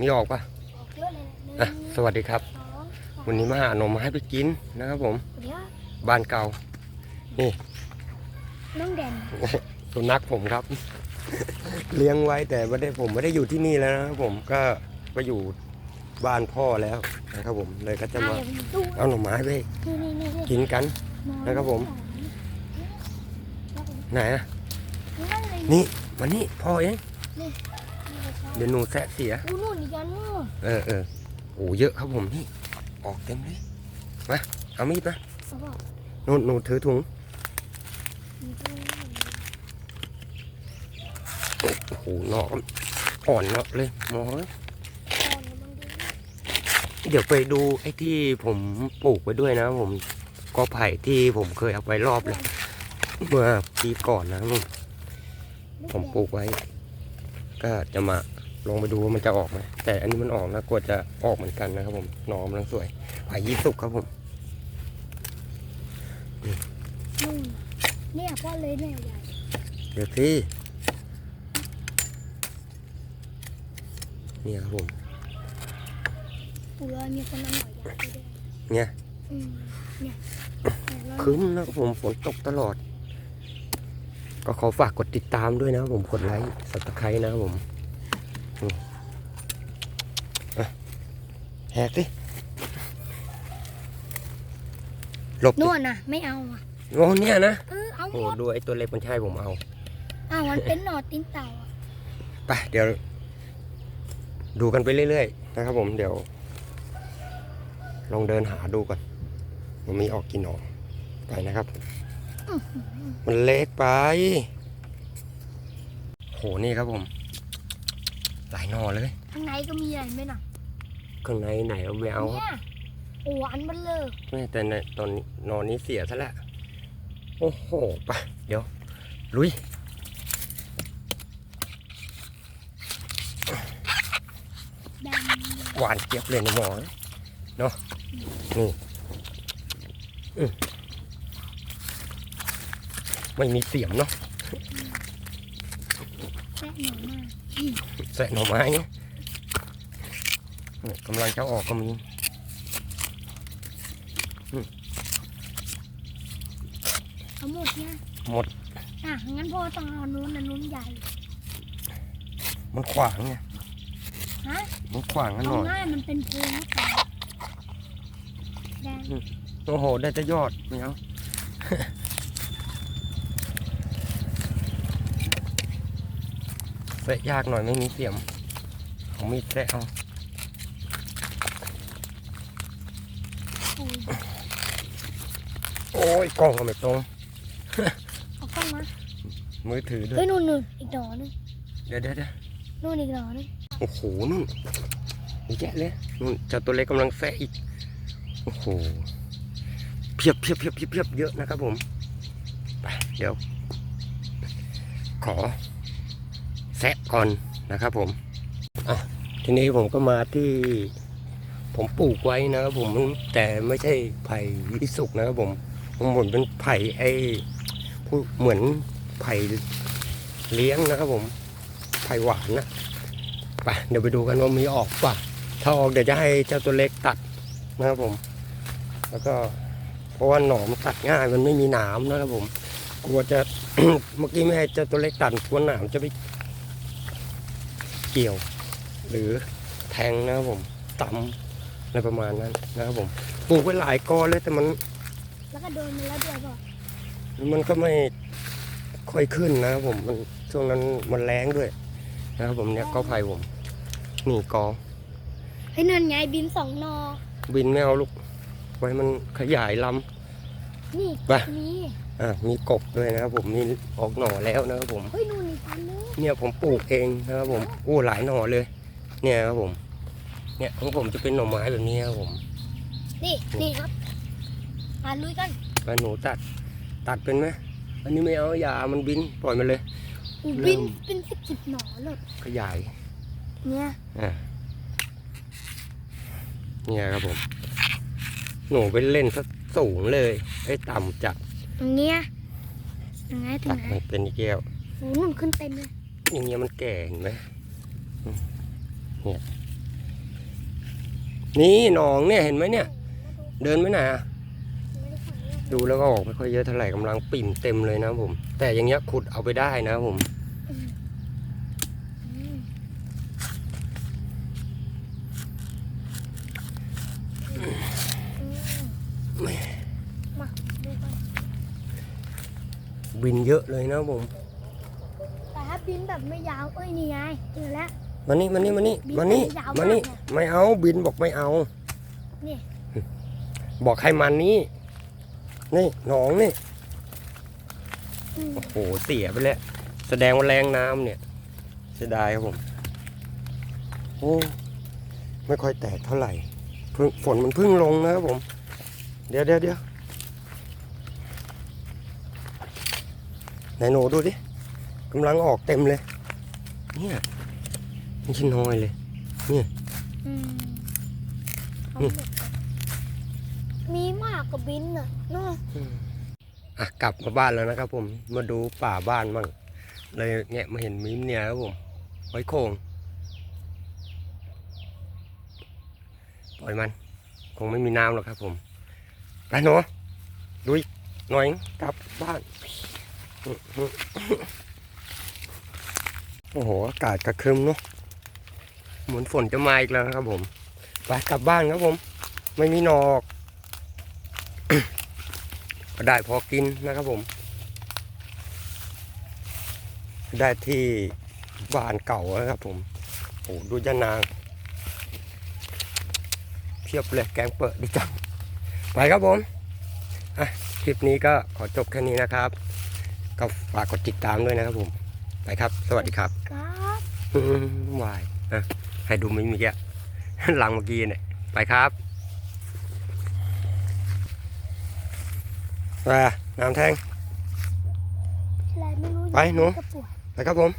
มีออกปะออกเยอะเลยนะหอะนึ่งสวัสดีครับสองสามวันนี้มาหาหนมมาให้ไปกินนะครับผม เดี๋ยวบ้านเก่าน้องแดนสุนัขผมครับ เลี้ยงไว้แต่ไม่ได้ผมไม่ได้อยู่ที่นี่แล้วนะครับผมก็ไปอยู่บ้านพ่อแล้วนะครับผมเลยก็จะอะมาเดี๋ยวผมดูเอาหน่อไม้ไปนี่นี่นี่นี่กินกันมานะครับผมแล้วผมไหนอะนั่นเลยนี่มานี่พ่อเองนี่ เดี๋ยวหนูแสะเสีย อู้นู่นอีกอันนู่นเออเออโอ้เยอะครับผมนี่ ออกเต็มเลยมาเอามีดมาเขาบอกหนูหนูถือถุงมีตรงนี้โอ้โหหนอกอ่อนเนาะเลยหมอเอ้ยตอนมันดูเดี๋ยวไปดูไอ้ที่ผมปลูกไว้ด้วยนะผมก็ไผ่ที่ผมเคยเอาไปรอบเลย เมื่อปีก่อนนะครับผมผมปลูกไว้ ก็จะมาลองไปดูว่ามันจะออกไหมแต่อันนี้มันออกแล้วกลัวจะออกเหมือนกันนะครับผมหนอมลังสวยไผ่ยี่สุกครับผมนู่นเนี่ยพ่อเลยเนี่ยใหญ่เดี๋ยวที่เนี่ยครับผมปูเลยมีคนเอาหน่อยใหญ่ไปด้วยเนี่ยอืมเนี่ยเนี่ยครึ้มนะครับผมฝนตกตลอด ก็ขอฝากกดติดตามด้วยนะครับผมกดไลค์สับตะไคร้นะครับผมนี่อะแหกสิหลบดินู่นน่ะไม่เอาอะโอ้เนี่ยนะเออเอาหโอ้มดดูไอ้ตัวเล็กมันใช่ผมเอา อะมันเป็นหนอดติ้นเต่าอะไปเดี๋ยว ดูกันไปเรื่อยๆนะครับผมเดี๋ยว ลองเดินหาดูก่อนมันมีออกกี่หนอไปนะครับ มันเล็กไป โห นี่ครับผม หลายหนอเลย ข้างในก็มีอะไรไหมน่ะข้างในไหนเอาไม่เอาเนี่ยโอ้อันมันเลยแม่แต่ในตอนนี้หนอนนี้เสียซะแล้วโอ้โหไปเดี๋ยว ลุยแดงหวานเจี๊ยบเลยนะหมอเนาะนี่อืม ไม่มีเสียมเนาะแซ่บหน่อมากใส่หน่อไม้เนี่ยนี่กำลังจะออกก็มีเอาหมดเนี่ยหมด อะ งั้นพ่อต้องเอานู้นนะนู้นใหญ่ มันขวางไงฮะมันขวางกันหเอาน่อยง่ายมันเป็นโพรงก่อนแดงโอ้โหได้แต่ยอดไม่เอา เสะยากหน่อยไม่มีเสียมของมีดแสะเอาโอ้ยโอ้ยกล้องก็ไม่ตรง เอากล้องมามือถือด้วเฮ้ยยนู่นนู่นอีกหนอนึงเดี๋ยวเดี๋ยวเดี๋ยวนู่นอีกหนอนึงโอ้โหนู่นอีกแยะเลยนู่นเจ้าตัวเล็กกำลังแสะอีกโอ้โหเพียบเพียบเพียบเพียบเพียบเยอะนะครับผมไปเดี๋ยว ขอ แซะก่อนนะครับผมอะทีนี้ผมก็มาที่ผมปลูกไว้นะครับผมแต่ไม่ใช่ไผ่วิสุกนะครับผมผมผมเป็นไผ่ไอ้ผู้เหมือนไผ่เลี้ยงนะครับผมไผ่หวานนะไปเดี๋ยวไปดูกันว่ามีออกป่ะถ้าออกเดี๋ยวจะให้เจ้าตัวเล็กตัดนะครับผม แล้วก็เพราะว่าหนอมตัดง่ายมันไม่มีหนามนะครับผม กลัวจะเมื่อกี้ไม่ให้เจ้าตัวเล็กตัดกลัวหนามจะไป เกี่ยว หรือแทงนะครับผมตำอะไรประมาณนั้นนะครับผมปลูกไว้หลายกอเลยแต่มัน แล้วก็โดนมันแล้วด้วยป่ะมันก็ไม่ค่อยขึ้นนะครับผมมันช่วงนั้นมันแรงด้วยนะครับผมเนี่ยก็ไผ่ผมนี่กอเฮ้ยนั่นไงบินสองหนอบินไม่เอาลูก ไว้มันขยายล นี่ไปนี่ำอะมีกบด้วยนะครับผมมีออกหน่อแล้วนะครับผม เฮ้ยนู่นอีกอันนึงเนี่ยผมปลูกเองนะครับผมโอ้หลายหน่อเลย เนี่ยครับผม เนี่ยของผมจะเป็นหน่อไม้แบบนี้ครับผมนี่นี่ครับอ่าลุยกันแล้วหนูตัดตัดเป็นไหมอันนี้ไม่เอาอย่ามันบินปล่อยมันเลย อู้เริ่บินม เป็นสิบสิบหนอเลยขยาย เนี่ยอ่าเนี่ยครับผม หนูไปเล่นซะสูงเลย ไอ้ต่ำจัดอย่างเงี้ยยังไงถึตังดไหนไม่เป็นแก้วโอ้นู่นขึ้นเต็มเลยอย่างเงี้ยมันแก่เห็นไหมอืมเนี่ยนี่หนองเนี่ยเห็นไหมเนี่ยมาดูเดินไปไหนอะไม่ได้ฝังเนี่ยดูแล้วก็ออกไม่ค่อยเยอะเท่าไหร่กำลังปิ่มเต็มเลยนะครับผม แต่อย่างเงี้ยขุดเอาไปได้นะครับผมอืมอืมอืมมาดูกัน บินเยอะเลยนะครับผม แต่ถ้าบินแบบไม่ยาวเอ้ยนี่ไงเจอแล้ว มานี่มานี่มานี่บินมานี่ไปยาวมานี่มากเนี่ย ไม่เอาบินบอกไม่เอา นี่บอกให้มันนี่นี่หนองนี่อืมโอ้โหเสียไปแล้วแสดงว่าแรงน้ำเนี่ยเสียดายครับผมโอ้ไม่ค่อยแตกเท่าไหร่เพิ่งฝนมันเพิ่งลงนะครับผม เดี๋ยวเดี๋ยวเดี๋ยว ไหนหนูดูดิกำลังออกเต็มเลย เนี่ยไม่ใช่น้อยเลยอืมอืมมีมากกว่าบินอะเนาะอะกลับมาบ้านแล้วนะครับผมมาดูป่าบ้านบ้างเลยแงะมาเห็นมิ้มเนี่ยครับผมไว้โคงปล่อยมัน คงไม่มีน้ำหรอกครับผมไปหนูดูอีกหน่อยกลับบ้าน โอ้โห อากาศกระครึมเนาะเหมือนฝนจะมาอีกแล้วนะครับผมไปกลับบ้านครับผม ไม่มีนอกก็ได้พอกินนะครับผม ได้ที่บ้านเก่านะครับผมโอ้ดูยะนางเพียบเลยแกงเปิดดีจัง ไปครับผม อะ คลิปนี้ก็ขอจบแค่นี้นะครับ ก็ฝากกดติดตามด้วยนะครับผม ไปครับ สวัสดีครับครับอืมวายนะให้ดูไม่มีแกหลังเมื่อกี้เนี่ยไปครับไปน้ำแทงอะไรไม่รู้ไปหนูกระปุกไปครับผม